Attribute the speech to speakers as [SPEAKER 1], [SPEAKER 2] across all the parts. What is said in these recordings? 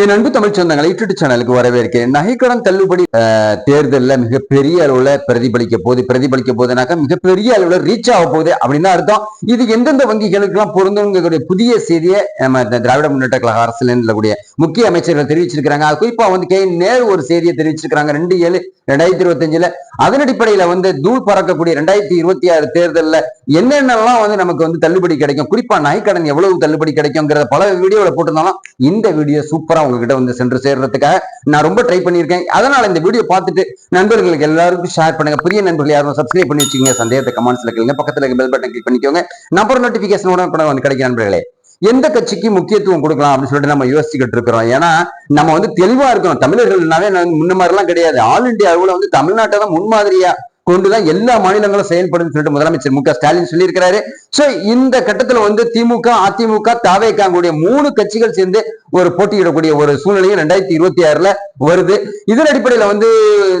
[SPEAKER 1] என் அன்பு தமிழ் சொந்தங்களை யூடியூப் சேனலுக்கு வரவேற்கிறேன். நகைக்கடன் தள்ளுபடி தேர்தலில் மிகப்பெரிய அளவில் பிரதிபலிக்க போகுது. பிரதிபலிக்க போகுதுனாக்கா மிகப்பெரிய அளவில் ரீச் ஆக போகுது அப்படின்னு அர்த்தம். இது எந்தெந்த வங்கிகளுக்கெல்லாம் பொருந்துங்கிற புதிய செய்தியை நம்ம திராவிட முன்னேற்ற கழக அரசுல கூடிய முக்கிய அமைச்சர்கள் தெரிவிச்சிருக்கிறாங்க. அது குறிப்பாக வந்து கே. நேரு ஒரு செய்தியை தெரிவிச்சிருக்கிறாங்க. ரெண்டு ஏழு ரெண்டாயிரத்தி இருபத்தஞ்சுல. அதன் அடிப்படையில வந்து தூள் பறக்கக்கூடிய ரெண்டாயிரத்தி இருபத்தி ஆறு தேர்தலில் என்னென்னலாம் வந்து நமக்கு வந்து தள்ளுபடி கிடைக்கும்? குறிப்பா நகைக்கடன் எவ்வளவு தள்ளுபடி கிடைக்குங்கிறத பல வீடியோவில் போட்டிருந்தாலும் இந்த வீடியோ சூப்பராக உங்ககிட்ட வந்து சென்று சேர்றதுக்காக நான் ரொம்ப ட்ரை பண்ணியிருக்கேன். அதனால இந்த வீடியோ பார்த்துட்டு நண்பர்களுக்கு எல்லாருக்கும் ஷேர் பண்ணுங்க. புதிய நண்பர்கள் யாரும் சப்ஸ்கிரைப் பண்ணி வச்சுக்கோங்க. சந்தேகத்தை கமெண்ட்ஸ்ல கேளுங்க. பக்கத்துல இருக்க பெல் பட்டன் கிளிக் பண்ணிக்கோங்க. நம்பர் நோட்டிபிகேஷன் உடனே வந்து கிடைக்கும் நண்பர்களே. எந்த கட்சிக்கு முக்கியத்துவம் கொடுக்கலாம் அப்படின்னு சொல்லிட்டு நம்ம யோசிச்சுக்கிட்டு இருக்கிறோம். ஏன்னா நம்ம வந்து தெளிவா இருக்கணும். தமிழர்கள்னாவே முன்ன மாதிரிலாம் கிடையாது. ஆல் இண்டியா அளவுல வந்து தமிழ்நாட்டை தான் முன்மாதிரியா கொண்டுதான் எல்லா மாநிலங்களும் செயல்படும் சொல்லிட்டு முதலமைச்சர் மு க ஸ்டாலின் சொல்லியிருக்கிறாரு. சோ இந்த கட்டத்துல வந்து திமுக அதிமுக தாவேக்காங்களுடைய மூணு கட்சிகள் சேர்ந்து ஒரு போட்டியிடக்கூடிய ஒரு சூழ்நிலையும் ரெண்டாயிரத்தி இருபத்தி ஆறுல வருது. இதன் அடிப்படையில வந்து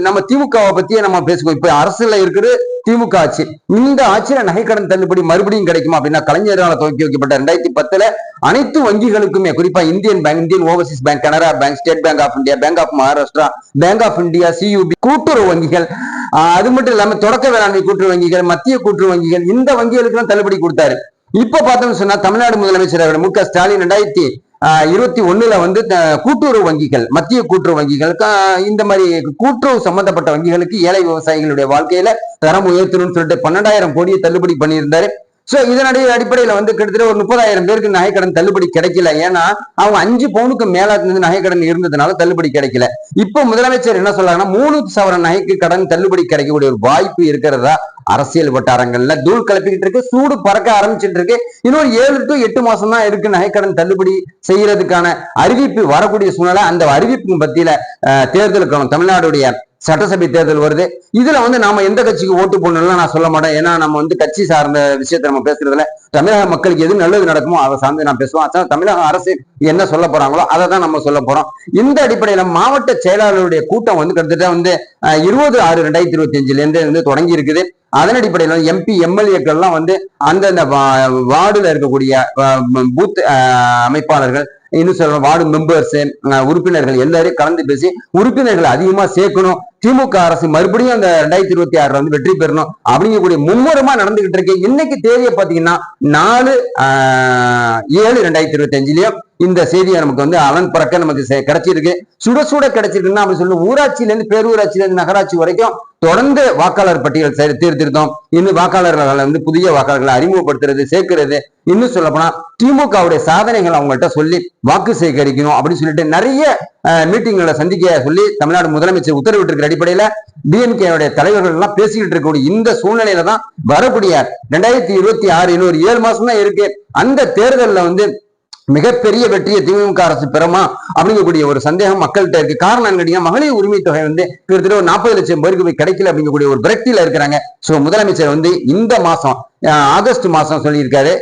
[SPEAKER 1] நம்ம திமுகவை பத்தியே நம்ம பேசுவோம். இப்ப அரசுல இருக்கிற திமுக ஆட்சி. இந்த ஆட்சியில நகைக்கடன் தள்ளுபடி மறுபடியும் கிடைக்குமா அப்படின்னா கலைஞரால் துவக்கி வைக்கப்பட்ட ரெண்டாயிரத்தி பத்துல அனைத்து வங்கிகளுக்குமே குறிப்பா Indian bank Indian overseas bank Canara bank state bank of India bank of Maharashtra bank of India CUB கூட்டுறவு வங்கிகள் அது மட்டும் இல்லாம தொடக்க வேளாண்மை கூட்டுறவு வங்கிகள் மத்திய கூட்டுறவு வங்கிகள் இந்த வங்கிகளுக்கு எல்லாம் தள்ளுபடி கொடுத்தாரு. இப்ப பார்த்தோம்னு சொன்னா தமிழ்நாடு முதலமைச்சர் அவர் மு க ஸ்டாலின் ரெண்டாயிரத்தி ஆஹ் இருபத்தி ஒண்ணுல வந்து கூட்டுறவு வங்கிகள் மத்திய கூட்டுறவு வங்கிகள் இந்த மாதிரி கூட்டுறவு சம்பந்தப்பட்ட வங்கிகளுக்கு ஏழை விவசாயிகளுடைய வாழ்க்கையில தரம் உயர்த்தணும்னு சொல்லிட்டு பன்னெண்டாயிரம் கோடியை தள்ளுபடி பண்ணியிருந்தாரு. சோ இதனுடைய அடிப்படையில வந்து கிட்டத்தட்ட ஒரு முப்பதாயிரம் பேருக்கு நகைக்கடன் தள்ளுபடி கிடைக்கல. ஏன்னா அவங்க அஞ்சு பவுனுக்கு மேல இருந்து நகைக்கடன் இருந்ததுனால தள்ளுபடி கிடைக்கல. இப்ப முதலமைச்சர் என்ன சொல்றாங்கன்னா மூணு சவரன் நகைக்கு கடன் தள்ளுபடி கிடைக்கக்கூடிய ஒரு வாய்ப்பு இருக்கிறதா? அரசியல் வட்டாரங்கள்ல தூள் கிளப்பிக்கிட்டு இருக்கு சூடு பறக்க ஆரம்பிச்சுட்டு இருக்கு இன்னொரு ஏழு டு எட்டு மாசம் தான் இருக்கு நகைக்கடன் தள்ளுபடி செய்யறதுக்கான அறிவிப்பு வரக்கூடிய சூழ்நிலை. அந்த அறிவிப்பு பத்தியில தேர்தலுக்கான தமிழ்நாடுடைய சட்டசபை தேர்தல் வருது. இதுல வந்து நாம எந்த கட்சிக்கு ஓட்டு போடணும்லாம் நான் சொல்ல மாட்டேன். ஏன்னா நம்ம வந்து கட்சி சார்ந்த விஷயத்த நம்ம பேசுறதுல தமிழக மக்களுக்கு எது நல்லது நடக்குமோ அதை சார்ந்து நான் பேசுவேன். தமிழக அரசு என்ன சொல்ல போறாங்களோ அதை தான் நம்ம சொல்ல போறோம். இந்த அடிப்படையில மாவட்ட செயலாளருடைய கூட்டம் வந்து கிட்டத்தட்ட வந்து இருபது ஆறு ரெண்டாயிரத்தி இருபத்தி அஞ்சுல இருந்து வந்து தொடங்கி இருக்குது. அதன் அடிப்படையில் எம்பி எம்எல்ஏக்கள்லாம் வந்து அந்தந்த வா- வார்டுல இருக்கக்கூடிய பூத் அமைப்பாளர்கள் இன்னும் சொல்ற வார்டு மெம்பர்ஸ் உறுப்பினர்கள் எல்லாரையும் கலந்து பேசி உறுப்பினர்களை அதிகமா சேர்க்கணும். திமுக அரசு மறுபடியும் அந்த ரெண்டாயிரத்தி இருபத்தி ஆறுல வந்து வெற்றி பெறணும் அப்படிங்கக்கூடிய மும்முரமா நடந்துகிட்டு இருக்கு. இன்னைக்கு தேதியை பாத்தீங்கன்னா நாலு ஆஹ், ஏழு ரெண்டாயிரத்தி இருபத்தி அஞ்சுலயும் இந்த செய்தியை நமக்கு வந்து அலன் பறக்க நமக்கு கிடைச்சிருக்கு. சுட சுட கிடைச்சிருக்குன்னா அப்படி சொல்லி ஊராட்சியில இருந்து பேரூராட்சியில இருந்து நகராட்சி வரைக்கும் தொடர்ந்து வாக்காளர் பட்டியல் சீர்- சீர்திருத்தம் இன்னும் வாக்காளர்களை வந்து புதிய வாக்காளர்களை அறிமுகப்படுத்துறது சேர்க்கிறது. இன்னும் சொல்ல போனா திமுகவுடைய சாதனைகள் அவங்கள்ட்ட சொல்லி வாக்கு சேகரிக்கணும் அப்படின்னு சொல்லிட்டு நிறைய மீட்டிங்களை சந்திக்க சொல்லி தமிழ்நாடு முதலமைச்சர் உத்தரவிட்டிருக்கிற அடிப்படையில டிஎம்கேவுடைய தலைவர்கள் எல்லாம் பேசிக்கிட்டு இருக்கக்கூடிய இந்த சூழ்நிலையில தான் வரக்கூடிய ரெண்டாயிரத்தி இருபத்தி ஆறு இன்னொரு ஏழு மாசம் தான் இருக்கு. அந்த தேர்தலில் வந்து மிகப்பெரிய வெற்றியை திமுக அரசு பெறுமா? அப்படிங்கக்கூடிய ஒரு சந்தேகம் மக்கள்கிட்ட இருக்கு. காரணம் கேட்டீங்கன்னா மகளிர் உரிமை தொகை வந்து கிட்டத்தட்ட ஒரு நாற்பது லட்சம் பேருக்கு போய் கிடைக்கல அப்படிங்கக்கூடிய ஒரு விரக்தியில இருக்கிறாங்க. சோ முதலமைச்சர் வந்து இந்த மாசம் ஆகஸ்ட் மாசம் சொல்லியிருக்காரு.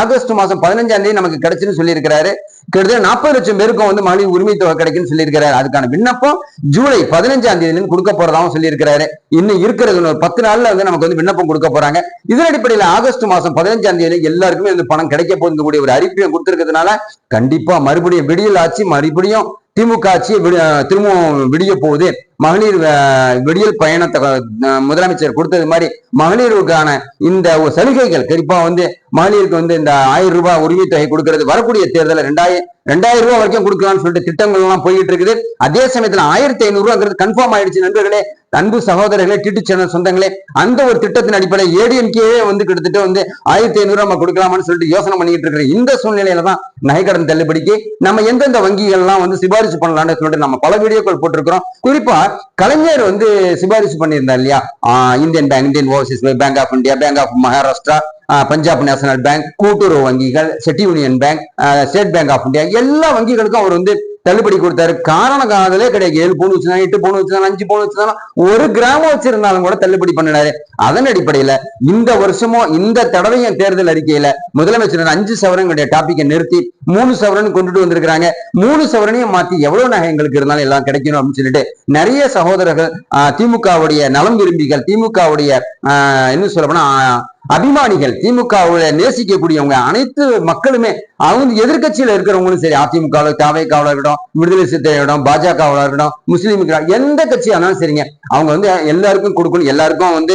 [SPEAKER 1] ஆகஸ்ட் மாசம் பதினஞ்சாம் தேதி நமக்கு கிடைச்சுன்னு சொல்லியிருக்கிறாரு. கிட்டத்தட்ட நாற்பது லட்சம் பேருக்கும் வந்து மகளிர் உரிமை தொகை கிடைக்குன்னு சொல்லியிருக்கிறாரு. அதுக்கான விண்ணப்பம் ஜூலை பதினஞ்சாம் தேதியில கொடுக்க போறதாவும் சொல்லியிருக்கிறாரு. இன்னும் இருக்கிறது ஒரு பத்து நாள்ல வந்து நமக்கு வந்து விண்ணப்பம் கொடுக்க போறாங்க. இதன் அடிப்படையில் ஆகஸ்ட் மாசம் பதினஞ்சாம் தேதி எல்லாருக்குமே வந்து பணம் கிடைக்க போகுதுக்கூடிய ஒரு அறிவிப்பையும் கொடுத்திருக்கிறதுனால கண்டிப்பா மறுபடியும் விடியல் ஆட்சி மறுபடியும் திமுக ஆட்சி திரும்பவும் விடிய போகுது. மகளிர் விடியல் பயணத்தை முதலமைச்சர் கொடுத்தது மாதிரி மகளிருக்கான இந்த ஒரு சலுகைகள் குறிப்பா வந்து மகளிருக்கு வந்து இந்த ஆயிரம் ரூபாய் உரிமை தொகை கொடுக்கறது வரக்கூடிய தேர்தல் ரெண்டாயிரம் ரெண்டாயிரம் ரூபாய் வரைக்கும் கொடுக்கலாம்னு சொல்லிட்டு திட்டங்கள் எல்லாம் போயிட்டு இருக்குது. அதே சமயத்துல ஆயிரத்தி ஐநூறு ரூபாங்கிறது கன்ஃபார்ம் ஆயிடுச்சு நண்பர்களே. அன்பு சகோதரர்களே டிட்டு சேனல் சொந்தங்களே அந்த ஒரு திட்டத்தின் அடிப்படையில் ஏடிஎம்கே வந்து கிட்டத்தட்ட வந்து ஆயிரத்தி ஐநூறு நம்ம கொடுக்கலாமான்னு சொல்லிட்டு யோசனை பண்ணிட்டு இருக்கிற இந்த சூழ்நிலையில தான் நகைக்கடன் தள்ளுபடிக்கு நம்ம எந்தெந்த வங்கிகள்லாம் வந்து சிபாரிசு பண்ணலாம்னு சொல்லிட்டு நம்ம பல வீடியோக்கள் போட்டிருக்கிறோம். குறிப்பா கலைஞர் வந்து சிபாரிசு பண்ணியிருந்தார் இல்லையா? ஆஹ் Indian bank Indian overseas bank of India bank of Maharashtra Punjab national bank கூட்டுறவு வங்கிகள் Shetty union bank state bank of India எல்லா வங்கிகளுக்கும் அவர் வந்து தள்ளுபடி கொடுத்தாரு. காரண காலத்திலே கிடையாது. ஏழு பவுன் வச்சுதான் எட்டு பவுன் வச்சுதான் அஞ்சு பவுன் வச்சுதான் ஒரு கிராமம் வச்சிருந்தாலும் கூட தள்ளுபடி பண்ணினாரு. அதன் அடிப்படையில இந்த வருஷமும் இந்த தடவையும் தேர்தல் அறிக்கையில முதலமைச்சர் அஞ்சு சவரங்களுடைய டாபிக்கை நிறுத்தி மூணு சவரன் கொண்டுட்டு வந்திருக்கிறாங்க. மூணு சவரனையும் மாத்தி எவ்வளவு நகை எங்களுக்கு இருந்தாலும் எல்லாம் கிடைக்கணும் அப்படின்னு சொல்லிட்டு நிறைய சகோதரர்கள் திமுகவுடைய நலம் விரும்பிகள் திமுகவுடைய ஆஹ், என்ன சொல்ல போனா அபிமானிகள் திமுகவுல நேசிக்கக்கூடியவங்க அனைத்து மக்களுமே அவங்க எதிர்கட்சியில இருக்கிறவங்களும் சரி அதிமுக தாவேக்காவில இருக்கட்டும் விடுதலை சித்தையிடம் பாஜகவில் இருக்கட்டும் முஸ்லீம் எந்த கட்சியானாலும் சரிங்க. அவங்க வந்து எல்லாருக்கும் கொடுக்கணும். எல்லாருக்கும் வந்து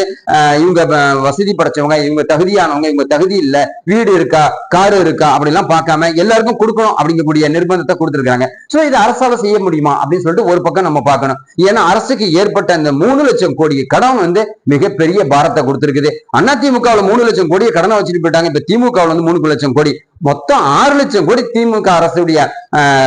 [SPEAKER 1] இவங்க வசதி படைச்சவங்க இவங்க தகுதியானவங்க இவங்க தகுதி இல்ல வீடு இருக்கா காரு இருக்கா அப்படிலாம் பார்க்காம எல்லாருக்கும் கொடுக்கணும் அப்படிங்கக்கூடிய நிர்பந்தத்தை கொடுத்திருக்காங்க சோ இது அரசால செய்ய முடியுமா? அப்படின்னு சொல்லிட்டு ஒரு பக்கம் நம்ம பார்க்கணும். ஏன்னா அரசுக்கு ஏற்பட்ட அந்த மூணு லட்சம் கோடி கடன் வந்து மிகப்பெரிய பாரத்தை கொடுத்திருக்குது. அதிமுக மூணு லட்சம் கோடியை கடனை வச்சுட்டு போயிட்டாங்க. இப்ப திமுக வந்து மூணு லட்சம் கோடி. மொத்தம் ஆறு லட்சம் கோடி திமுக அரசுடைய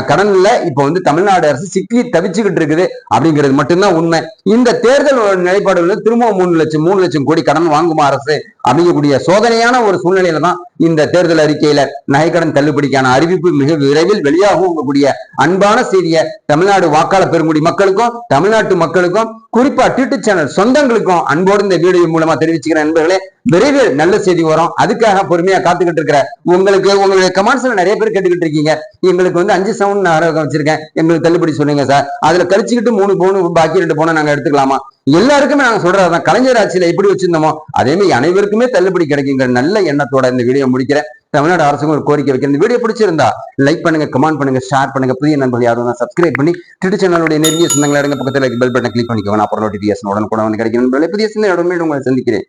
[SPEAKER 1] கடன்ல இப்ப வந்து தமிழ்நாடு அரசு சிக்கி தவிச்சுக்கிட்டு இருக்குது அப்படிங்கிறது மட்டும்தான் உண்மை. இந்த தேர்தல் நிலைப்பாடுகள் திரும்பவும் மூணு லட்சம் மூணு லட்சம் கோடி கடன் வாங்குமா அரசு அப்படிங்கக்கூடிய சோதனையான ஒரு சூழ்நிலையில தான் இந்த தேர்தல் அறிக்கையில நகைக்கடன் தள்ளுபடிக்கான அறிவிப்பு மிக விரைவில் வெளியாகும் கூடிய அன்பான செய்தியை தமிழ்நாடு வாக்காளர் பெருங்குடி மக்களுக்கும் தமிழ்நாட்டு மக்களுக்கும் குறிப்பா டியூட்டு சேனல் சொந்தங்களுக்கும் அன்போடு இந்த வீடியோ மூலமா தெரிவிச்சுக்கிறேன் நண்பர்களே. விரைவில் நல்ல செய்தி வரும். அதுக்காக பொறுமையா காத்துக்கிட்டு இருக்கிற உங்களுக்கு உங்களுடைய கமெண்ட்ஸ்ல நிறைய பேர் கேட்டுக்கிட்டு இருக்கீங்க. எங்களுக்கு வந்து அஞ்சு சவுண்ட் ஆரோக்கியம் வச்சிருக்கேன். எங்களுக்கு தள்ளுபடி சொன்னீங்க சார் அதுல கழிச்சுக்கிட்டு மூணு பவுன் பாக்கி ரெண்டு பவுனை நாங்க எடுத்துக்கலாமா? எல்லாருக்குமே நாங்க சொல்றதுதான் கலைஞர் ஆட்சியில எப்படி வச்சிருந்தோமோ அதே மாதிரி அனைவருக்குமே தள்ளுபடி கிடைக்குங்கிற நல்ல எண்ணத்தோட இந்த வீடியோ முடிக்கிறேன். தமிழ்நாடு அரசுக்கும் ஒரு கோரிக்கை வைக்கிறேன். இந்த வீடியோ பிடிச்சிருந்தா லைக் பண்ணுங்க கமெண்ட் பண்ணுங்க ஷேர் பண்ணுங்க. புதிய நண்பர்கள் யாரும் சப்ஸ்கிரைப் பண்ணி ட்விட்டர் சேனலுடைய நெருங்கிய சொந்தங்களை இருங்க பக்கத்துல பெல் பட்டன் கிளிக் பண்ணிக்கோங்க. அப்புறம் நோட்டிபிகேஷன் உடனே கூட வந்து கிடைக்கும். புதிய சிந்தனை உங்களை சந்திக்கிறேன்.